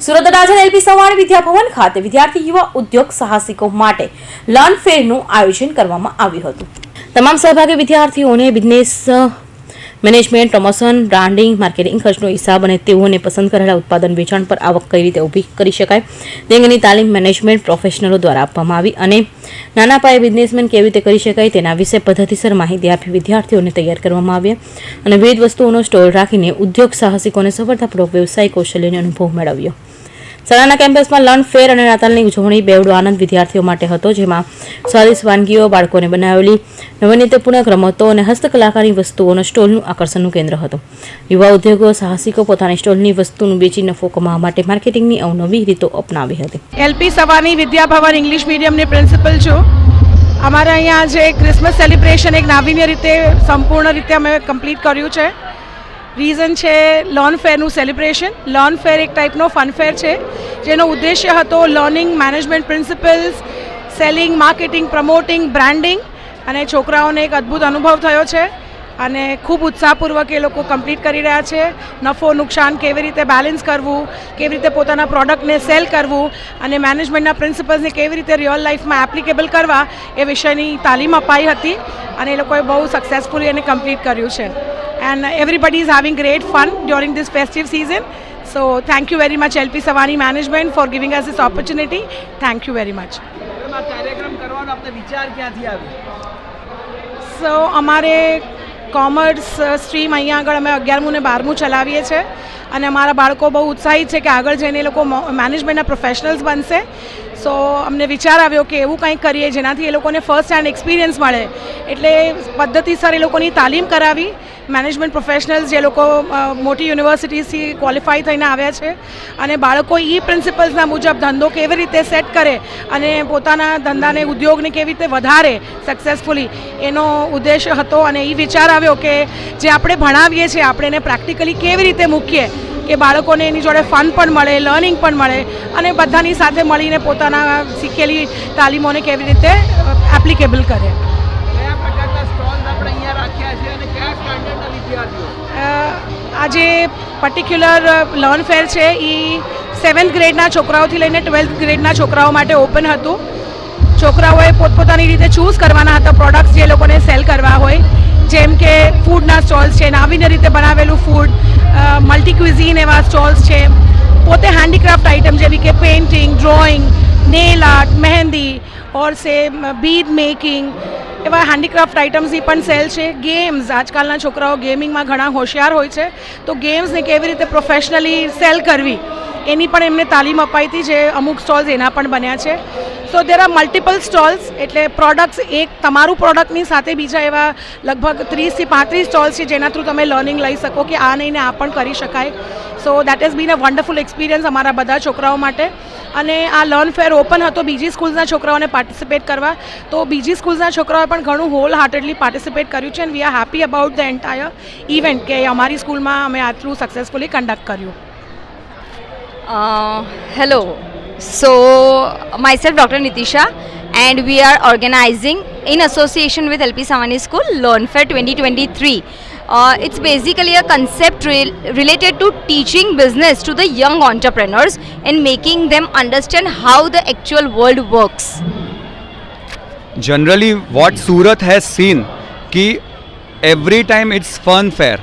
Surat Rajan LP Savani Vidyabhavan ખાતે વિદ્યાર્થી યુવા ઉદ્યોગ સાહસિકો માટે લર્ન ફેરનું આયોજન કરવામાં આવ્યું હતું. તમામ સહભાગી વિદ્યાર્થીઓને business management, promotion, branding, marketing ખર્ચનો હિસાબ અને તેઓને પસંદ કરેલા ઉત્પાદન વેચાણ પર આવક કઈ રીતે ઊભી કરી શકાય, તે અંગેની તાલીમ મેનેજમેન્ટ પ્રોફેશનલો દ્વારા આપવામાં આવી અને નાના પાયે બિઝનેસમેન કેવી રીતે કરી શકાય તેના વિશે પદ્ધતિસર માહિતી આપી વિદ્યાર્થીઓને તૈયાર કરવામાં આવ્યા અને વિવિધ વસ્તુઓનો સ્ટોલ રાખીને ઉદ્યોગ સાહસિકોને સફળતાપૂર્વક વ્યવસાય કૌશલ્યનો અનુભવ મેળવ્યો. શાળાના કેમ્પસમાં લર્ન ફેર અને નાતાલની ઉજવણી બેવડો આનંદ વિદ્યાર્થીઓ માટે હતો, જેમાં સ્વાદિષ્ટ વાનગીઓ બાળકોને બનાવેલી નવનીતપૂર્ણ રમતો અને હસ્તકલાકારની વસ્તુઓનો સ્ટોલનું આકર્ષણનું કેન્દ્ર હતું. યુવા ઉદ્યોગો, સાહસિકો પોતાની સ્ટોલની વસ્તુનું વેચી નફો કમાવા માટે માર્કેટિંગની અવનવી રીતો અપનાવી હતી. એલપી સવાની વિદ્યાભવન ઇંગ્લિશ મીડિયમની પ્રિન્સિપલ છું. અમારા અહીંયા જે ક્રિસમસ સેલિબ્રેશન એક નાવીન્ય રીતે સંપૂર્ણ રીતે અમે કમ્પ્લીટ કર્યું છે. રીઝન છે લોન ફેરનું સેલિબ્રેશન લોન ફેર એક ટાઈપનો ફન ફેર છે. જેનો ઉદ્દેશ્ય હતો learning management principles selling marketing promoting branding અને છોકરાઓને એક અદ્ભુત અનુભવ થયો છે. અને ખૂબ ઉત્સાહપૂર્વક એ લોકો કમ્પ્લીટ કરી રહ્યા છે. નફો, નુકસાન કેવી રીતે બેલેન્સ કરવું, કેવી રીતે પોતાના પ્રોડક્ટને સેલ કરવું, અને મેનેજમેન્ટના પ્રિન્સિપલ્સને કેવી રીતે રિયલ લાઈફમાં એપ્લિકેબલ કરવા એ વિષયની તાલીમ અપાઈ હતી. અને એ લોકોએ બહુ સક્સેસફુલી એને કમ્પ્લીટ કર્યું છે. And everybody is having great fun during this festive season. So thank you very much lp savani management for giving us this opportunity. Thank you very much. So અમારે કોમર્સ સ્ટ્રીમ અહીંયા આગળ અમે અગિયારમું ને બારમું ચલાવીએ છીએ અને અમારા બાળકો બહુ ઉત્સાહિત છે કે આગળ જઈને એ લોકો મેનેજમેન્ટના પ્રોફેશનલ્સ બનશે. સો અમને વિચાર આવ્યો કે એવું કંઈક કરીએ જેનાથી એ લોકોને ફર્સ્ટ હેન્ડ એક્સપિરિયન્સ મળે. એટલે પદ્ધતિસર એ લોકોની તાલીમ કરાવી. મેનેજમેન્ટ પ્રોફેશનલ્સ જે લોકો મોટી યુનિવર્સિટીઝથી ક્વોલિફાઈ થઈને આવ્યા છે અને બાળકો ઈ પ્રિન્સિપલ્સના મુજબ ધંધો કેવી રીતે સેટ કરે અને પોતાના ધંધાને, ઉદ્યોગને કેવી રીતે વધારે સક્સેસફુલી એનો ઉદ્દેશ હતો અને એ વિચાર આવ્યો કે જે આપણે ભણાવીએ છીએ, આપણે એને પ્રેક્ટિકલી કેવી રીતે મૂકીએ કે બાળકોને એની જોડે ફન પણ મળે લર્નિંગ પણ મળે અને બધાની સાથે મળીને પોતાના શીખેલી તાલીમોને કેવી રીતે એપ્લિકેબલ કરે. આ જે પર્ટિક્યુલર લર્ન ફેર છે. એ સેવન્થ ગ્રેડના છોકરાઓથી લઈને ટ્વેલ્થ ગ્રેડના છોકરાઓ માટે ઓપન હતું. છોકરાઓએ પોતપોતાની રીતે ચૂઝ કરવાના હતા પ્રોડક્ટ્સ જે લોકોને સેલ કરવા હોય. જેમ કે ફૂડના સ્ટોલ્સ છે નાવીને રીતે બનાવેલું ફૂડ મલ્ટી ક્વિઝીન એવા સ્ટોલ્સ છે. પોતે હેન્ડીક્રાફ્ટ આઇટમ જેવી કે painting drawing nail art mehndi or say bead making એવા હેન્ડીક્રાફ્ટ આઇટમ્સની પણ સેલ છે. ગેમ્સ આજકાલના છોકરાઓ ગેમિંગમાં ઘણા હોશિયાર હોય છે. તો ગેમ્સને કેવી રીતે પ્રોફેશનલી સેલ કરવી? એની પણ એમને તાલીમ અપાઈ હતી જે અમુક સ્ટોલ્સ એના પણ બન્યા છે. So there are multiple stalls એટલે પ્રોડક્ટ્સ એક તમારું પ્રોડક્ટની સાથે બીજા એવા લગભગ ત્રીસથી પાંત્રીસ સ્ટોલ્સ છે જેના થ્રુ તમે લર્નિંગ લઈ શકો કે આ નહીં ને આ પણ કરી શકાય. So that is been a wonderful experience અમારા બધા છોકરાઓ માટે. અને આ લર્ન ફેર ઓપન હતો બીજી સ્કૂલ્સના છોકરાઓને પાર્ટિસિપેટ કરવા. તો બીજી સ્કૂલ્સના છોકરાઓએ પણ ઘણું હોલ હાર્ટેડલી પાર્ટિસિપેટ કર્યું છે and we are happy about the entire event કે અમારી સ્કૂલમાં અમે આટલું સક્સેસફુલી કન્ડક્ટ કર્યું. Hello so myself doctor Nitisha and we are organizing in association with LP with school learn fair twenty twenty 2023. Uh, it's basically a concept rel- related to teaching business to the young entrepreneurs and making them understand how the actual world works. generally what Surat has seen कि every time it's fun fair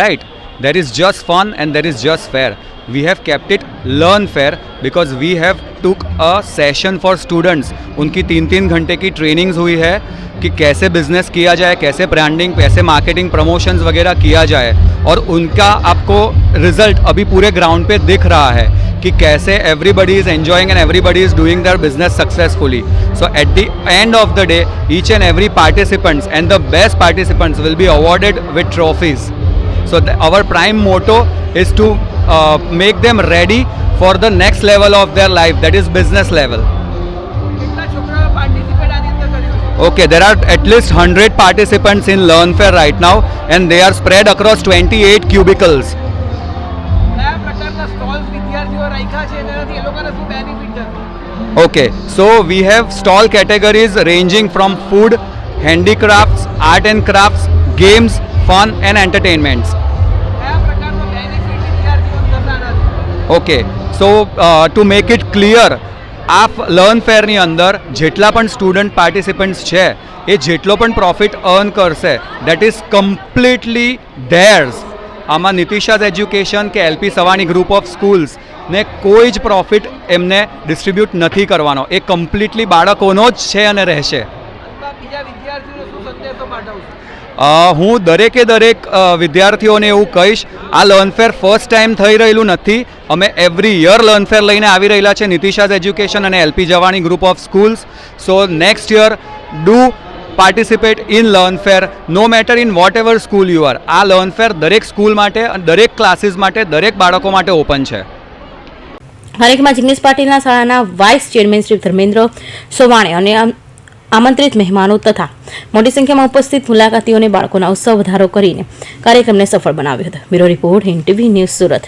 right there is just fun and there is just fair we have kept it learn fair because we have took a session for students उनकी तीन तीन घंटे की trainings हुई है कि कैसे बिज़नेस किया जाए, कैसे ब्रांडिंग कैसे मार्केटिंग प्रमोशंस वगैरह किया जाए और उनका आपको रिज़ल्ट अभी पूरे ग्राउंड पे दिख रहा है कि कैसे everybody is enjoying and everybody is doing their business successfully so at the end of the day each and every participants and the best participants will be awarded with trophies so our prime motto is to make them ready for the next level of their life that is business level Okay, there are at least 100 participants in Learn Fair right now and they are spread across 28 cubicles. Okay, so we have stall categories ranging from food, handicrafts, art and crafts, games, fun and entertainments. Okay, so uh, to make it clear, આ learn ફેરની અંદર જેટલા પણ student participants છે, એ જેટલો પણ profit earn કરશે દેટ ઇઝ કમ્પ્લીટલી ધેર્સ આમાં નિતિશાઝ એજ્યુકેશન કે LP Savani group of schools ને કોઈ જ પ્રોફિટ એમને ડિસ્ટ્રીબ્યુટ નથી કરવાનો. એ કમ્પ્લીટલી બાળકોનો જ છે અને રહેશે અંતમાં બીજા વિદ્યાર્થીઓને શું સંદેશો પાઠવશો અ, હું દરેકે દરેક વિદ્યાર્થીઓને એવું કહીશ, આ લર્નફેર ફર્સ્ટ ટાઈમ થઈ રહેલું નથી. અમે એવરી યર લર્નફેર લઈને આવી રહેલા છે નિતિશાઝ એજ્યુકેશન અને એલપી જવાની group of schools. So, next year do participate in learn fair no matter in whatever school you are. આ લર્નફેર દરેક સ્કૂલ માટે, દરેક ક્લાસીસ માટે, દરેક બાળકો માટે ઓપન છે. હરેકમાં જિગ્નેશ પાટીલના શાળાના વાઇસ ચેરમેન શ્રી ધર્મેન્દ્ર સોવાણે અને આમ- આમંત્રિત મહેમાનો તથા મોટી સંખ્યામાં ઉપસ્થિત મુલાકાતીઓને બાળકોના ઉત્સવ વધારો કરીને કાર્યક્રમને સફળ બનાવ્યો હતો. Bureau report Hind TV news Surat.